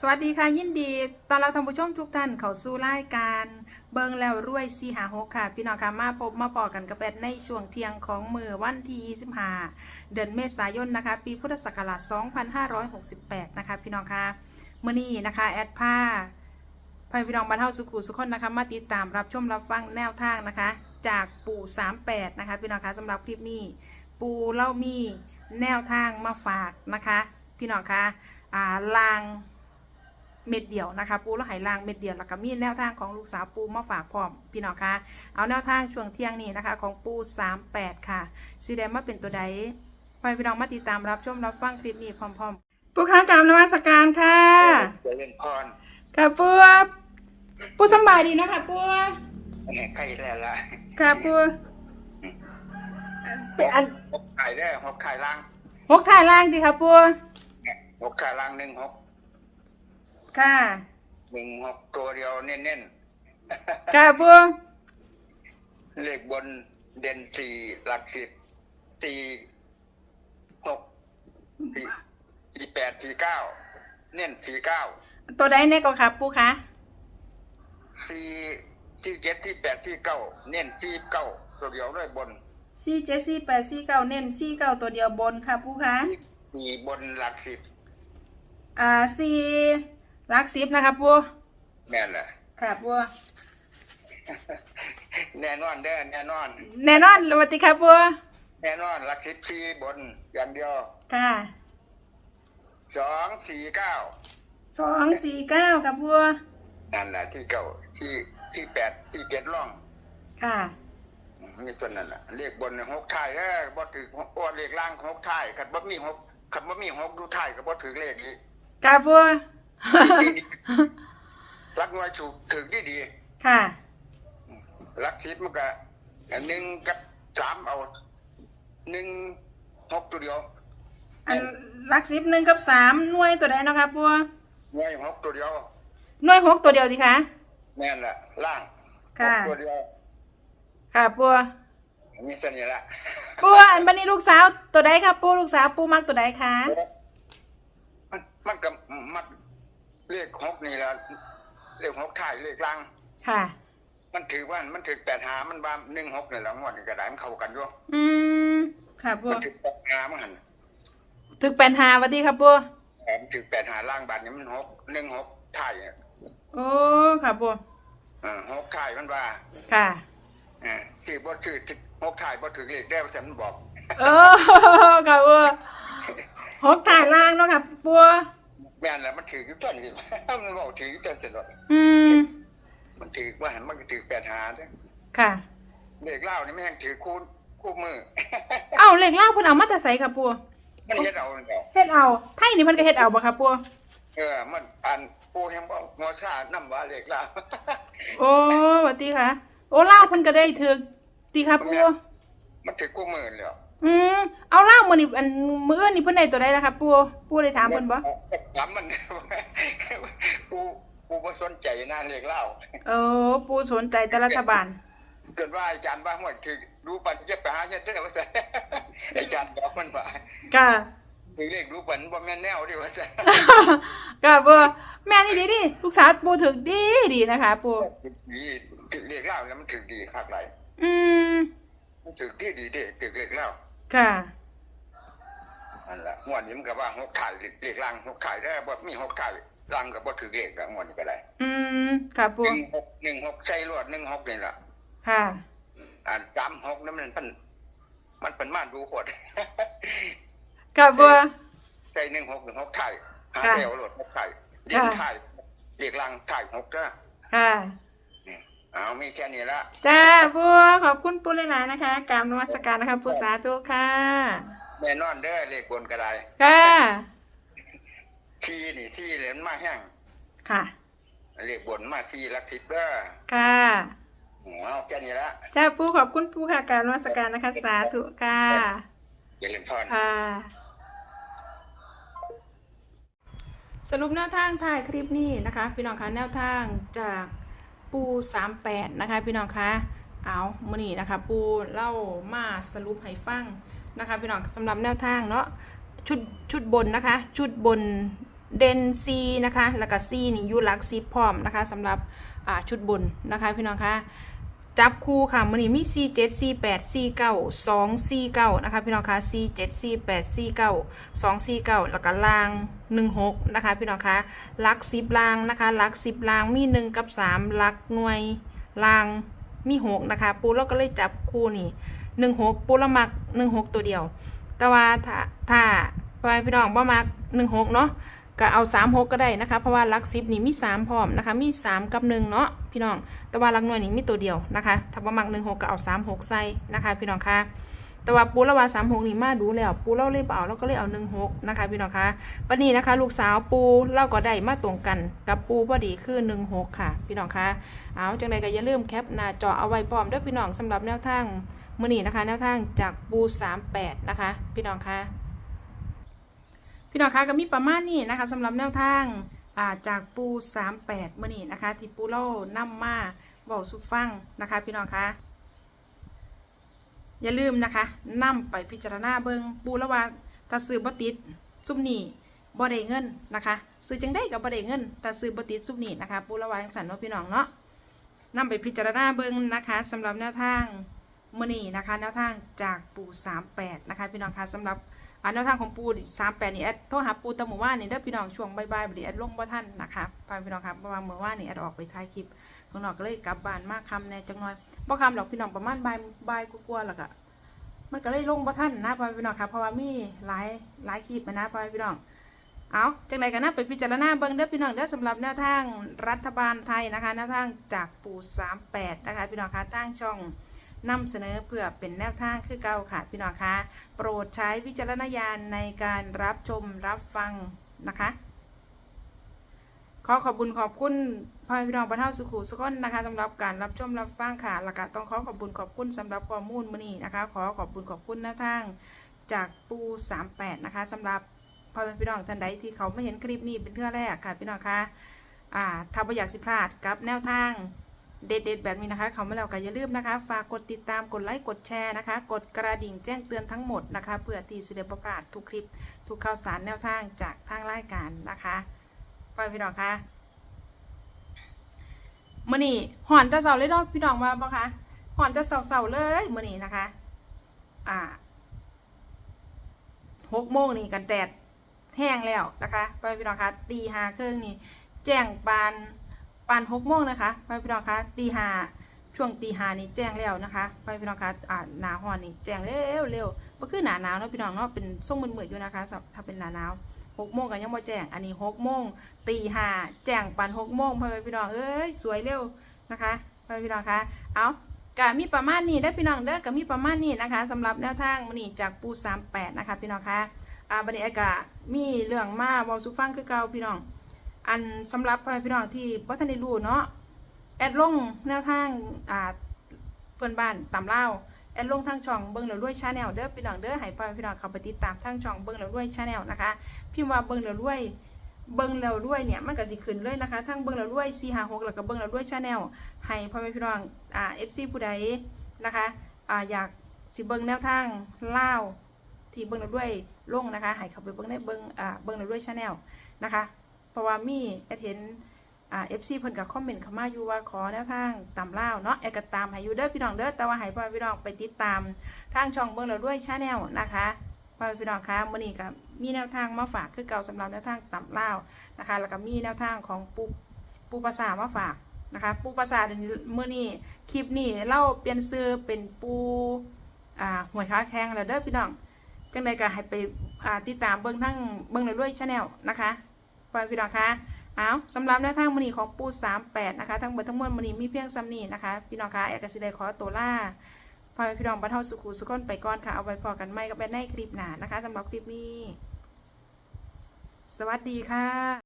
สวัสดีค่ะ ยินดีตอนเราท่านผู้ชมทุกท่านเขาสู่รายการเบิงแล้วรวยซีหาหกค่ะ พี่น้องค่ะมาพบมาปอกันกับแบดในช่วงเที่ยงของมือวันที่25เดือนเมษายนนะคะ ปีพุทธศักราช2568 นะคะ พี่น้องค่ะมื่อนี้นะคะ แอดผ้าพายพี่น้องบรรเทาสุขุสุขคนนะคะ มาติดตามรับชมรับฟังแนวทางนะคะ จากปู่ 38 นะคะ พี่น้องค่ะสำหรับคลิปนี้ ปูเล่ามีแนวทางมาฝากนะคะ พี่น้องคะอ่าลาง เม็ดเดียวนะคะ ปูแล้วไหลางเม็ดเดียวแล้วก็มีแนวทางของลูกสาวปูมาฝากพร้อมพี่น้องคะเอาแนวทางช่วงเที่ยงนี้นะคะ ของปู 38 ค่ะสีแดงมาเป็นตัวใดไปพี่น้องมาติดตามรับชมรับฟังคลิปนี้พร้อมๆปูค้ากรรมนวัสการค่ะเจริญพรค่ะปูปูสำบายดีนะคะปูแหม่ใกล้แล้วล่ะค่ะปูเป็นอันหกไข่ได้อหกไข่ล่างหกถ่ายล่างดีค่ะปูเนี่ยหกไข่ล่างหนึ่งหก ค่ะหนึ่งหกตัวเดียวเน้นค่ะปูๆ เลขบนเด่นสี่หลักสิบสี่หกสี่สี่แปดสี่เก้าเน้นสี่เก้าตัวใดแน่ก็ครับปูคะสี่สี่เจ็ดสี่แปดสี่เก้าเน้นสี่เก้าตัวเดียวด้วยบนสี่เจ็ดสี่แปดสี่เก้าเน้นสี่เก้าตัวเดียวบนค่ะปูคะสี่บนหลักสิบอ่าสี่ ลักสิบนะคะปูแม่นแหละค่ะปูแน่นอนเด้อแน่นอน แน่นอนสวัสดีค่ะปูแน่นอนหลักสิบสี่บนอย่างเดียวค่ะสองสี่เก้าสองสี่เก้าค่ะปูนั่นแหละที่เก่าที่ที่แปดที่เจ็ดร่องค่ะ มีส่วนนั้นแหละเลขบนหกท้ายเออบ่ถือโอ้เลขล่างหกท้ายคันบ่มีหกคันบ่มีหกดูท้ายก็บ่ถือเลขนี้ค่ะปู รักน้อยถูกถือดีดีค่ะรักสิบมันก็อันหนึ่งกับสามเอาหนึ่งหกตัวเดียวอันลักสิบหนึ่งกับสามหน่วยตัวใดเนาะคะปูหน่วยหกตัวเดียวหน่วยหกตัวเดียวดีคะแม่นละล่างหค่ะกตัวเดียวค่ะปูมีเสน่ห์ละปูอันบันนี้ลูกสาวตัวใดครับปูลูกสาวปูมักตัวใดคะมันมันก็มัก เลขหกนี่แหละเลขหกท้ายเลขล่างค่ะ มันถือว่ามันถือแปดหามันบ้าหนึ่งหกเนี่ยหลังวันนี้ก็ได้มันเข้ากันอยู่อืมค่ะปูมันถือแปดหามันหันถึกแปนหาสวัสดีครับปูแถมถือแปดหาล่างบาทนี่มันหกหนึ่งหกถ่ายอะโอ้ค่ะปูเออหกถ่ายมันว่า ค่ะเออที่บ่ถือหกถ่ายบ่ถือเลขได้แต่มันบอก เออค่ะปูหกถ่ายล่างเนาะค่ะปู แม่นแล้วมันถืออยู่ต้นนี่ มันบอกถืออยู่ต้นเสร็จแล้วอืม มันถือว่าหันมันก็ถือแปดหาเด้อค่ะเลขเล่านี่ไม่แห้งถือคู่คู่มือ เอ้าเหล็กเล่าเพิ่นเอามาแต่ใส่ค่ะปูมันเฮ็ดเอาเดียวเฮ็ดเอาไทยนี่เพิ่นก็เฮ็ดเอาบ่ค่ะปูเออ มันอันปูแฮงบอกหัวชาน้ำว่าเลขเล่า โอ้สวัสดีค่ะ โอ้เล่าเพิ่นก็ได้ถึกดีค่ะปูมันถือคู่มือแล้ว อืมเอาเล่ามื้อนี้อันมื้อนี้เพิ่นได้ตัวใดล่ะค่ะปูปูได้ถามเพิ่นบ่ถามมันปูปูบ่สนใจนะเรียกเล่าเออปูสนใจแต่รัฐบาลเกิดว่าอาจารย์ว่าหมดคือรู้ปันจะไปหาเฮ็ดเด้อว่าซั่นอาจารย์บอกมันว่าค่ะคือเลขรู้ปันบ่แม่นแนวเดิว่าซั่นก็ปูแม่นี่ดีดิลูกสาวปูถึกดีดีนะคะปูดีถือเลขเล่าแล้วมันถือดีคักหลายอืมมันถือดีดีเด้ถือเลขเล่า ค่ะ นั่นล่ะงวดนี้มันก็ว่าหกถ่ายเลขล่างหกถ่ายได้บ่มีหกถ่ายล่างก็บ่ถือเลขละงวดนี้ก็ได้อืมค่ะปู16 16ใช่รวด16นี่ล่ะค่ะ อ่าน36นั่นมันมันมันเป็นมาดูโคตรค่ะปูใส่หนึ่งหกหนึ่งหกไทยหาค่ะเซลโหลดหกไทยดินไทยเรียกลังไทยหกเด้อค่ะนี่ เอามีแค่นี้ละจ้าปูขอบคุณปูเลยนะนะคะกรารนวัตการนะคะปูสาธุค่ะ แน่นอนเด้อเลขบนกระไดค่ะทีนี่ทีเหรียญมาแห้งค่ะ เลขบนมาทีลักทิพย์เด้อค่ะเอาแค่นี้ละจ้าปูขอบคุณปูค่ะกรารนวัตการนะคะสาธุค่ะอย่าลืมพรค่ะสรุปแนวทางถ่ายคลิปนี้นะคะ พี่น้องคะแนวทางจาก ปู38นะคะ พี่น้องคะเอามื่อนี้นะคะ ปูเล่ามาสรุปให้ฟังนะคะ พี่น้องสำหรับแนวทางเนาะชุดชุดบนนะคะ ชุดบนเดนซีนะคะ แล้วก็ซีนี่ยูรักซีพร้อมนะคะสำหรับชุดบนนะคะ พี่น้องคะ จับคู่ค่ะมันนี้มี C 7 C 8 C 9 2 C 9นะคะพี่น้องคะ C 7 C 8 C 9 2 C 9แล้วก็ลาง 16 นะคะพี่น้องคะลักซิปลางนะคะลักซิปลางมี 1 กับ 3 ลักหน่วยลางมี 6 นะคะ ปูเราก็เลยจับคู่นี่16 ปูละมัก 16 ตัวเดียว แต่ว่าถ้าถ้าไปพี่น้องบ่มัก 16 เนาะ ก็เอา36ก็ได้นะคะ เพราะว่าลักซิปนี่มี 3 พร้อมนะคะ มี 3 กับ1เนาะพี่น้อง แต่ว่าลักหน่วยนี่มีตัวเดียวนะคะ ถ้าบ่มัก16ก็เอา36ใส่นะคะ พี่น้องคะแต่ว่าปูละว่า36นี่มาดูแล้ว ปูเราเลยบเอาเราก็เลยเอา16นะคะพี่น้องคะปันนี้นะคะ ลูกสาวปูเราก็ได้มาตรงกันกับปูพอดีคือ16ค่ะ พี่น้องคะเอาจังใดก็อย่าลืมแคปหน้าจอเอาไว้พร้อมด้อพี่น้องสำหรับแนวทางมื้อนี้นะคะ แนวทางจากปู38นะคะ พี่น้องคะ พี่น้องคะก็มีประมาณนี้นะคะสำหรับแนวทางาจากปู 38มื่อนี้นะคะที่ปูเล่านำมาบอกสุฟังนะคะ พี่น้องคะอย่าลืมนะคะนำไปพิจารณาเบิงปูล้วว่าถ้าซื้อบ่ติดซุ่มนี้บ่ได้เงินนะคะ ซื้อจังได้กับบ่ได้เงินแต่ซื้อบ่ติดซุ่มนี้นะคะ ปูละว่าจังสันเนาพี่น้องเนาะนำไปพิจารณาเบิงนะคะสำหรับแนวทางมื่อนี้นะคะ แนวทางจากปู 38 นะคะ พี่น้องคะสำหรับ อันแนวทางของปูสามแปดนี่แอดโทรหาปูตะหมู่ว่านนี่เด้อพี่น้องช่วงบ่ายๆบดีแอดลงบ่ท่านนะคะพาพี่น้องครับเพระว่าเมื่อวานนี่แอดออกไปถ่ายคลิปข้างนอกก็เลยกลับบ้านมาคำแน่จังน้อยบ่คำหรอกพี่น้องประมาณบ่ายบ่ายกลัวาๆแล้วก็มันก็เลยลงบ่ท่านนะพาพี่น้องครับเพราะว่ามีหลายหลายคลิปนะพาพี่น้องเอาจังไดกันนะไปพิจารณาเบิ่งเด้อพี่น้องเด้อสำหรับแนวทางรัฐบาลไทยนะคะแนวทางจากปู38นะคะพี่น้องคะทางช่อง นำเสนอเพื่อเป็นแนวทางคือเก่าค่ะ พี่น้องคะโปรดใช้วิจารณญาณในการรับชมรับฟังนะคะ ขอขอบคุณขอบคุณพ่อพี่น้องประเท่าสุขุสุขนนะคะสำหรับการรับชมรับฟังค่ะแล้วก็ต้องขอขอบคุณขอบคุณสำหรับข้อมูลมื้อนี้นะคะ ขอขอบคุณขอบคุณแนวทางจากปู 38 นะคะสำหรับพ่อแม่พี่น้องท่านใดที่เขาไม่เห็นคลิปนี้เป็นเทื่อแรกค่ะพี่น้องคะอ่าถ้าไม่อยากสิพลาดกับแนวทาง เด็ดๆ แบบนี้นะคะเขามาแล้วก็อย่าลืมนะคะ ฝากกดติดตามกดไลค์กดแชร์นะคะ กดกระดิ่งแจ้งเตือนทั้งหมดนะคะเพื่อที่จะได้ประกาศทุกคลิป ทุกข่าวสารแนวทางจากทางรายการนะคะไปพี่น้องคะมื่อนี้หอนจะเสาเลยเนาะพี่น้องว่าปะคะหอนจะเสาเสาๆเลยมื่อนี้นะคะ อ่าหกโมงนี่กันแดดแห้งแล้วนะคะไปพี่น้องคะตีห้าครึ่องนี่แจ้งปาน ปานหกโมงนะคะไปพี่น้องคะตีห้าช่วงตีห้านี่แจ้งแล้วนะคะไปพี่น้องคะอ่าหนาหอนนี่แจ้งเร็วเร็วก็คือหนาหนาวเนาะพี่น้องเนาะเป็นส่งมืดๆอยู่นะคะถ้าเป็นหนาหนาวหกโมงกันยังบ่แจ้งอันนี้หกโมงตีห้าแจ้งปานหกโมงไปพี่น้องเอ้ยสวยเร็วนะคะไปพี่น้องคะเอากะมีประมาณนี้ได้อพี่น้องเด้อกะมีประมาณนี้นะคะสำหรับแนวทางมันนี่จากปูสามแปดนะคะพี่น้องคะอ่าบันนี้ไอ้กะมีเรื่องมาเวอลสุฟังคือเก่าพี่น้อง อันสำหรับพ่อพี่น้องที่บ่ทันได้รู้เนาะแอดลงแนวทางอ่าเพื่อนบ้านตำเล่าแอดลงทางช่องเบิ่งแล้วรวยชาแนลเด้อพี่น้องเด้อให้พ่อพี่น้องเข้าไปติดตามทางช่องเบิ่งแล้วรวยชาแนลนะคะ พิมพ์ว่าเบิ่งแล้วรวยเบิ่งแล้วรวยเนี่ยมันก็สิขึ้นเลยนะคะทั้งเบิ่งแล้วรวย456แล้วก็เบิ่งแล้วรวยชาแนลให้พ่อแม่พี่น้องอ่า FC ผู้ใดนะคะอ่าอยากสิเบิ่งแนวทางเล่าที่เบิ่งแล้วรวยลงนะคะให้เข้าไปเบิ่งในเบิ่งอ่าเบิ่งแล้วรวยชาแนลนะคะ ราะว่ามีแอดเห็นอ่าเอฟซีเพิ่นกับคอมเมนต์เข้ามาอยู่ว่าขอแนวทางตามเล่าเนาะแอดก็ตามให้อยู่เด้อพี่น้องเด้อแต่ว่าให้พ่อพี่น้องไปติดตามทางช่องเบิ่งแล้วด้วยชาแนลนะคะพ่อพี่น้องคะมื้อนี้ก็มีแนวทางมาฝากคือเก่าสำหรับแนวทางตามเล่านะคะ แล้วก็มีแนวทางของปูปูภาษามาฝากนะคะปูภาษาเดี๋ยวมื้อนี้คลิปนี้เราเปลี่ยนชื่อเป็นปูอ่าหวยค้าแข้งแล้วเด้อพี่น้องจังใดก็ให้ไปติดตามเบิ่งทั้งเบิ่งแล้วด้วยชาแนลนะคะ พ่อแม่พี่น้องคะเอาสำหรับแนวทางมณีของปู38นะคะทั้งหมดทั้งมวลมณีมีเพียงซ้ำนี้นะคะพี่น้องคะเอกสิได้ขอตัวล่าพอพี่น้องบรรเทาสุขุสุขนไปก่อนค่ะ เอาไว้พอกันไม่กับแบนในคลิปหนานะคะสำหรับคลิปนี้ สวัสดีค่ะ